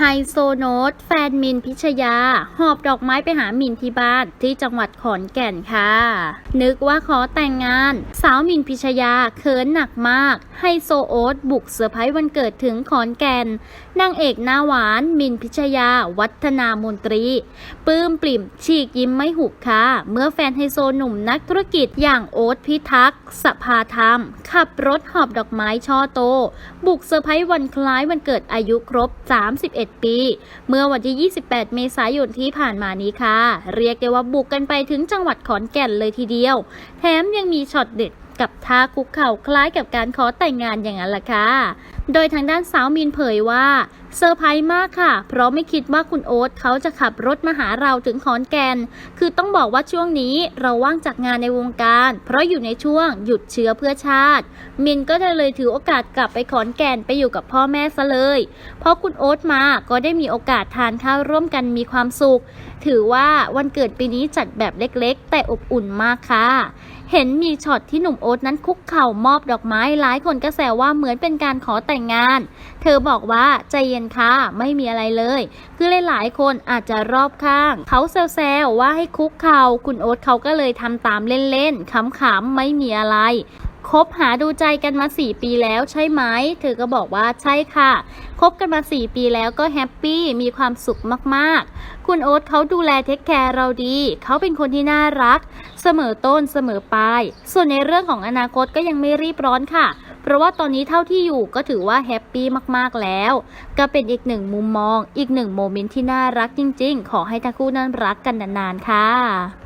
ไฮโซโนตแฟนมินพิชยา หอบดอกไม้ไปหามินที่บ้านที่จังหวัดขอนแก่นค่ะ นึกว่าขอแต่งงาน สาวมินพิชยาเขินหนักมาก ไฮโซโอ๊ตบุกเซอร์ไพรส์วันเกิดถึงขอนแก่นนางเอกหน้าหวาน มินพิชยา วัฒนามนตรีปลื้มปลิ่ม ฉีกยิ้มไม่หุบค่ะ เมื่อแฟนไฮโซหนุ่มนักธุรกิจอย่างโอ๊ตพิทักษ์สภาธรรม ขับรถหอบดอกไม้ช่อโต บุกเซอร์ไพรส์วันคล้ายวันเกิดอายุครบ 31ปี เมื่อวันที่ 28 เมษายนที่ผ่านมานี้ค่ะ เรียกได้ว่าบุกกันไปถึงจังหวัดขอนแก่นเลยทีเดียว แถมยังมีช็อตเด็ดกับท่าคุกเข่าคล้ายกับการขอแต่งงานอย่างนั้นล่ะค่ะโดยทางด้านสาวมินเผยว่าเซอร์ไพรส์มากค่ะ เพราะไม่คิดว่าคุณโอ๊ตเขาจะขับรถมาหาเราถึงขอนแก่น คือต้องบอกว่าช่วงนี้เราว่างจากงานในวงการ เพราะอยู่ในช่วงหยุดเชื้อเพื่อชาติ มินก็เลยถือโอกาสกลับไปขอนแก่นไปอยู่กับพ่อแม่ซะเลย เพราะคุณโอ๊ตมาก็ได้มีโอกาสทานข้าวร่วมกันมีความสุข ถือว่าวันเกิดปีนี้จัดแบบเล็กๆ แต่อบอุ่นมากค่ะเห็นมีช็อตที่หนุ่มโอ๊ตนั้นคุกเข่ามอบดอกไม้หลายคนก็แซวว่าเหมือนเป็นการขอแต่งงาน เธอบอกว่าใจเย็นค่ะไม่มีอะไรเลย คือหลายๆคนอาจจะรอบข้าง เขาแซวๆว่าให้คุกเข่าคุณโอ๊ตเขาก็เลยทำตามเล่นๆขำๆไม่มีอะไรคบหาดูใจกันมา4ปีแล้วใช่ไหม เธอก็บอกว่าใช่ค่ะ คบกันมา4ปีแล้วก็แฮปปี้มีความสุขมากๆ คุณโอ๊ตเขาดูแลเทคแคร์เราดี เขาเป็นคนที่น่ารัก เสมอต้นเสมอปลาย ส่วนในเรื่องของอนาคตก็ยังไม่รีบร้อนค่ะ เพราะว่าตอนนี้เท่าที่อยู่ก็ถือว่าแฮปปี้มากๆแล้ว ก็เป็นอีกหนึ่งมุมมอง อีกหนึ่งโมเมนต์ที่น่ารักจริง ๆ ขอให้ทั้งคู่นั้นรักกันนานๆค่ะ